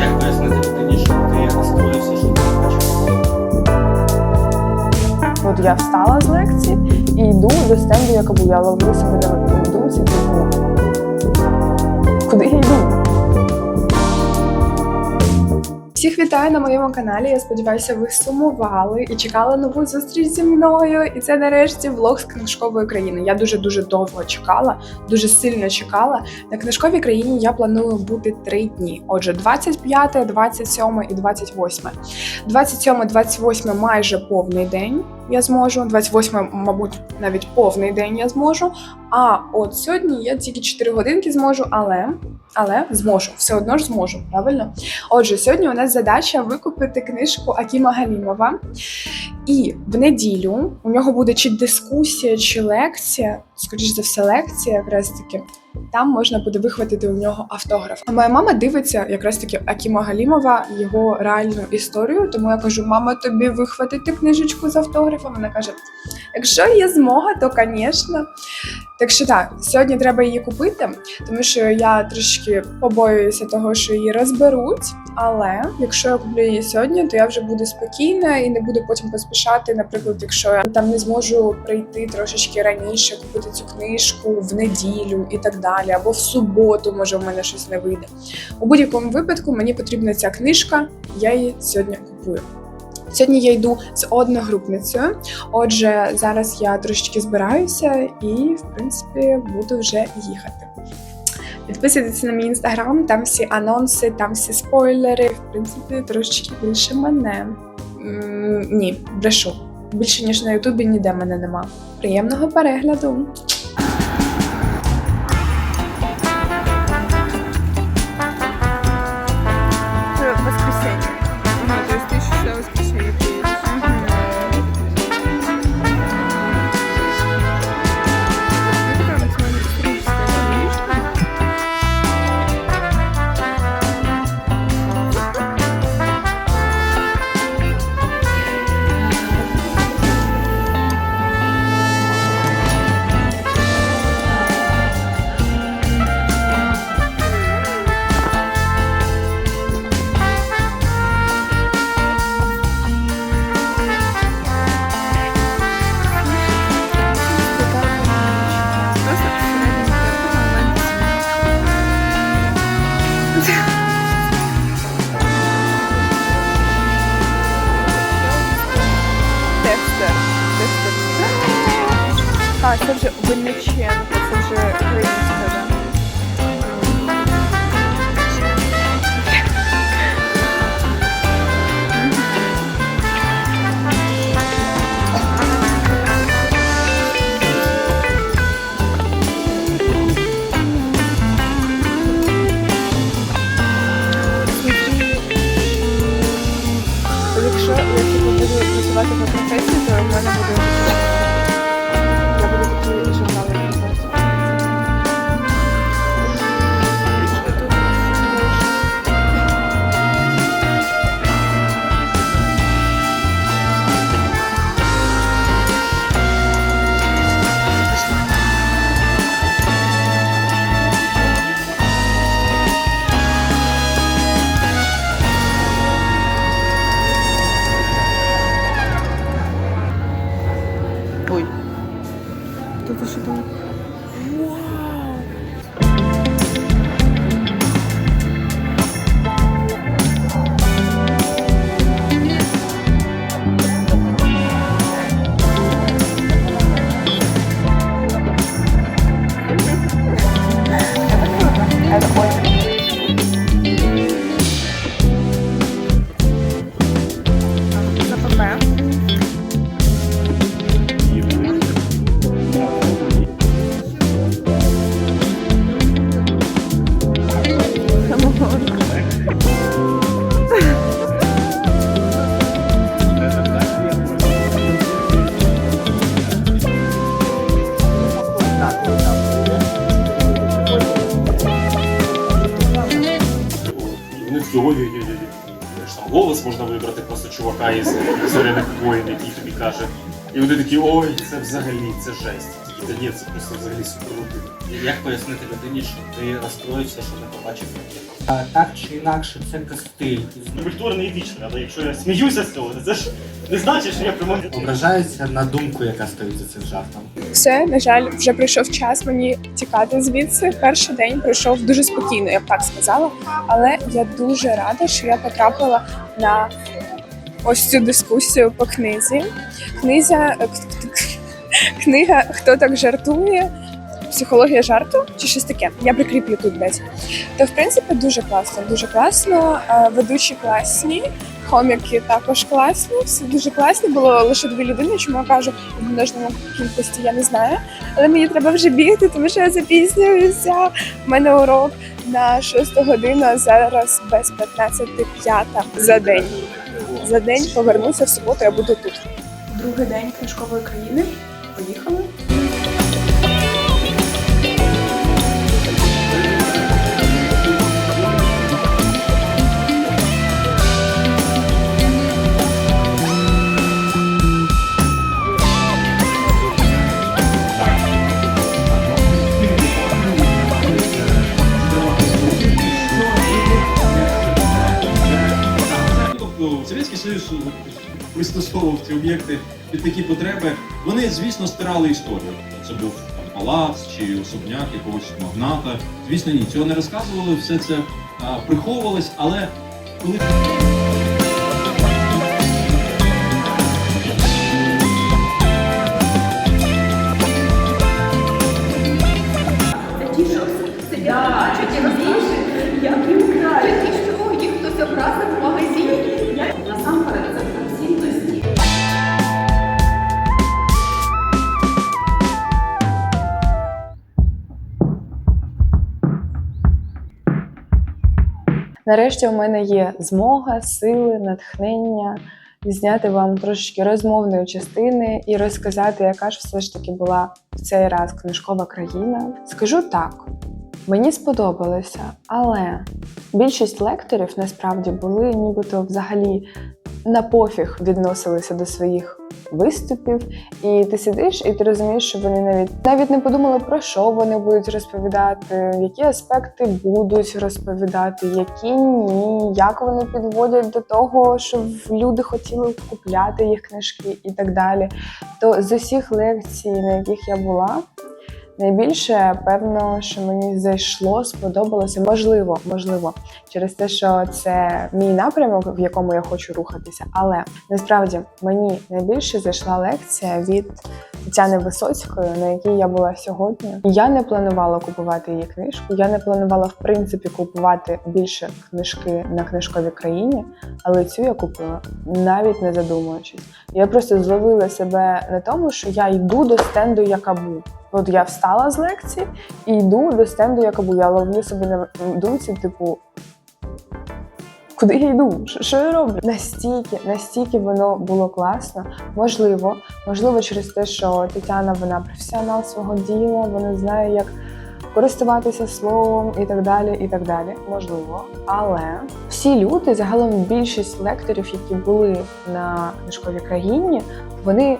Як пояснити людині, що ти? От я встала з лекції і йду до стенду, яка була. Ловлю себе на думці, типу, куди я йду? Всіх вітаю на моєму каналі. Я сподіваюся, ви сумували і чекали нову зустріч зі мною. І це нарешті влог з книжкової країни. Я дуже дуже довго чекала, дуже сильно чекала. На книжковій країні я планую бути три дні. Отже, 25, 27 і 28. 27, 28 майже повний день. Я зможу. 28, мабуть, навіть повний день я зможу. А от сьогодні я тільки 4 годинки зможу, але але зможу, все одно ж зможу, правильно? Отже, сьогодні у нас задача викупити книжку Акіма Галімова. І в неділю у нього буде чи дискусія, чи лекція, скоріш за все, лекція, якраз таки. Там можна буде вихватити у нього автограф. А моя мама дивиться якраз таки Акіма Галімова, його реальну історію. Тому я кажу: мама, тобі вихватити книжечку з автографом. Вона каже: якщо є змога, то звісно. Так що так, сьогодні треба її купити, тому що я трішки побоююся того, що її розберуть. Але якщо я куплю її сьогодні, то я вже буду спокійна і не буду потім поспішати. Наприклад, якщо я там не зможу прийти трошечки раніше, купити цю книжку в неділю і так далі, або в суботу, може, в мене щось не вийде. У будь-якому випадку мені потрібна ця книжка, я її сьогодні купую. Сьогодні я йду з одногрупницею. Отже, зараз я трошечки збираюся і, в принципі, буду вже їхати. Підписуйтесь на мій інстаграм, там всі анонси, там всі спойлери. В принципі, трошечки більше мене. Ні, брешу. Більше ніж на Ютубі ніде мене нема. Приємного перегляду! Це вже Винниченко, це вже Тут що ой-ой-ой. Там голос можна вибрати просто чувака із зоряних воїн, який тобі каже. І вони такі, ой, це взагалі, це жесть. Та ні, це просто взагалі суперрутина. Як пояснити людині, що ти розстроївся, що не побачив? А, так чи інакше, це костиль. Культурний і вічний, але якщо я сміюся з цього, це ж не значить, що я прямо... Ображається на думку, яка стоїть за цим жартом. Все, на жаль, вже прийшов час мені тікати звідси. Перший день пройшов дуже спокійно, я б так сказала. Але я дуже рада, що я потрапила на ось цю дискусію по книзі. Книзя, е, книга Хто так жартує? Психологія жарту чи щось таке. Я прикріплю тут десь. То в принципі дуже класно, дуже класно. Е, Ведучі класні, коміки також класні. Всі дуже класні. Було лише дві людини. Чому я кажу в множному кількості, я не знаю. Але мені треба вже бігти, тому що я запізнююся. У мене урок на 6 годину, а зараз без 15.05 за день. За день повернуся в суботу, я буду тут. Другий день книжкової країни. Тобто Совєтський Союз пристосовував ці об'єкти під такі потреби. Вони, звісно, стирали історію. Це був там, палац чи особняк якогось магната. Звісно, ні, цього не розказували, все це а, приховувалось, але коли Нарешті у мене є змога, сили, натхнення зняти вам трошечки розмовної частини і розказати, яка ж все ж таки була в цей раз книжкова країна. Скажу так. Мені сподобалося, але більшість лекторів насправді були нібито взагалі на пофіг відносилися до своїх виступів, і ти сидиш, і ти розумієш, що вони навіть навіть не подумали про що вони будуть розповідати, які аспекти будуть розповідати, які ні, як вони підводять до того, щоб люди хотіли купляти їх книжки і так далі. То з усіх лекцій, на яких я була. Найбільше, певно, що мені зайшло, сподобалося, можливо, можливо, через те, що це мій напрямок, в якому я хочу рухатися. Але насправді мені найбільше зайшла лекція від Тетяни Висоцької, на якій я була сьогодні. Я не планувала купувати її книжку. Я не планувала в принципі купувати більше книжки на книжковій країні, але цю я купила навіть не задумуючись. Я просто зловила себе на тому, що я йду до стенду Якабу. От я встала з лекції і йду до стенду Якабу. Я ловлю собі на думці, типу. Куди я йду? Що я роблю? Настільки, настільки воно було класно. Можливо, можливо, через те, що Тетяна вона професіонал свого діла, вона знає, як користуватися словом і так далі. і так далі. Можливо. Але всі люди, загалом більшість лекторів, які були на книжковій країні, вони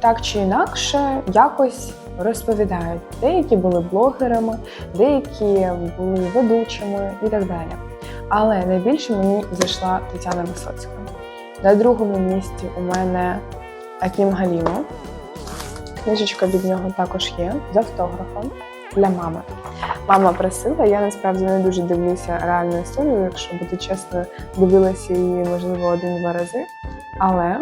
так чи інакше якось розповідають. Деякі були блогерами, деякі були ведучими і так далі. Але найбільше мені зайшла Тетяна Висоцька. На другому місці у мене Акім Галімов. Книжечка від нього також є з автографом для мами. Мама просила, я насправді не дуже дивлюся реальну історію, якщо бути чесно, дивилася її, можливо, один-два рази. Але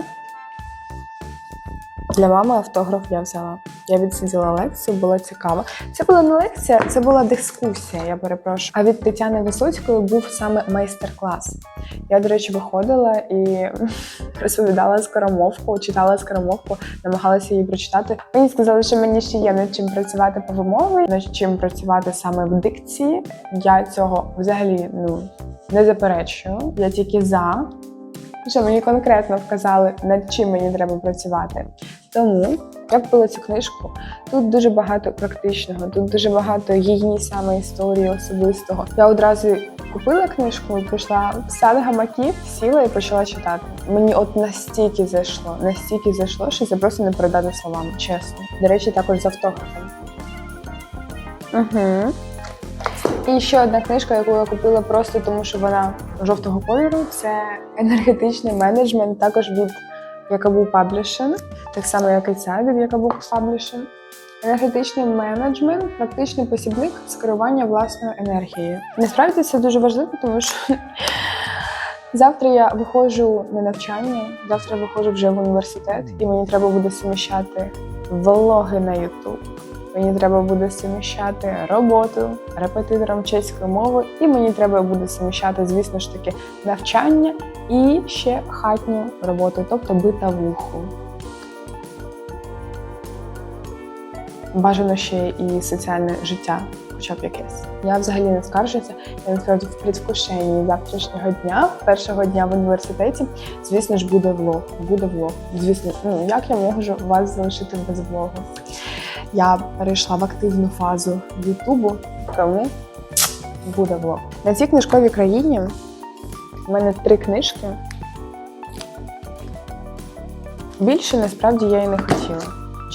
для мами автограф я взяла. Я відсиділа лекцію, було цікаво. Це була не лекція, це була дискусія, я перепрошую. А від Тетяни Висоцької був саме майстер-клас. Я, до речі, виходила і розповідала скоромовку, читала скоромовку, намагалася її прочитати. Мені сказали, що мені ще є над чим працювати по вимові, над чим працювати саме в дикції. Я цього взагалі ну не заперечую. Я тільки за. Що мені конкретно вказали, над чим мені треба працювати. Тому я купила цю книжку. Тут дуже багато практичного, тут дуже багато її саме історії особистого. Я одразу Купила книжку, пішла сад гамаків, сіла і почала читати. Мені от настільки зайшло, настільки зайшло, що це просто не передати словами, чесно. До речі, також з автографом. Угу. І ще одна книжка, яку я купила просто тому, що вона жовтого кольору, це енергетичний менеджмент, також від Якабу Publishing, так само, як і ця від Якабу Publishing. Енергетичний менеджмент практичний посібник з керування власною енергією. Насправді це дуже важливо, тому що завтра я виходжу на навчання, завтра я виходжу вже в університет, і мені треба буде суміщати влоги на YouTube. Мені треба буде суміщати роботу репетитором чеської мови, і мені треба буде суміщати, звісно ж таки, навчання і ще хатню роботу, тобто битавуху. Бажано ще і соціальне життя, хоча б якесь. Я взагалі не скаржуся, я насправді в предвкушенні завтрашнього дня, першого дня в університеті. Звісно ж, буде влог. Буде влог. Звісно, ну як я можу вас залишити без влогу? Я перейшла в активну фазу Ютубу, тому буде влог. На цій книжковій країні в мене три книжки. Більше насправді я і не хотіла,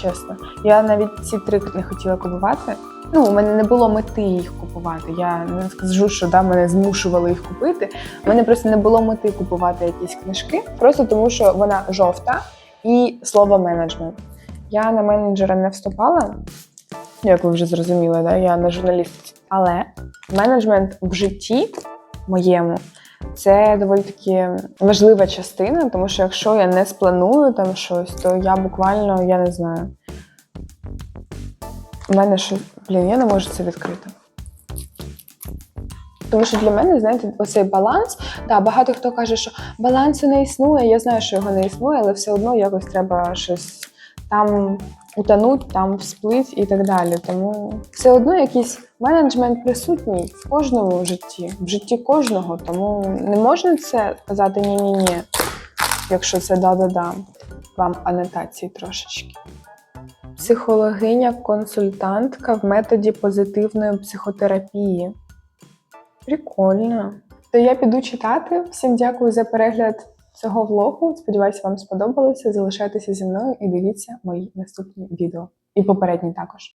чесно. Я навіть ці три не хотіла купувати. Ну, у мене не було мети їх купувати. Я не скажу, що да, мене змушували їх купити. У мене просто не було мети купувати якісь книжки, просто тому що вона жовта і слово менеджмент. Я на менеджера не вступала, як ви вже зрозуміли, да? я на журналіст. Але менеджмент в житті моєму це доволі таки важлива частина, тому що якщо я не спланую там щось, то я буквально я не знаю. У мене що, блін, я не можу це відкрити. Тому що для мене, знаєте, оцей баланс, да, багато хто каже, що балансу не існує. Я знаю, що його не існує, але все одно якось треба щось там утонуть, там всплить і так далі. Тому все одно якийсь менеджмент присутній в кожному житті, в житті кожного. Тому не можна це сказати ні-ні-ні, якщо це да-да-да. Вам анотації трошечки. Психологиня-консультантка в методі позитивної психотерапії. Прикольно. То я піду читати. Всім дякую за перегляд цього влогу. Сподіваюся, вам сподобалося. Залишайтеся зі мною і дивіться мої наступні відео. І попередні також.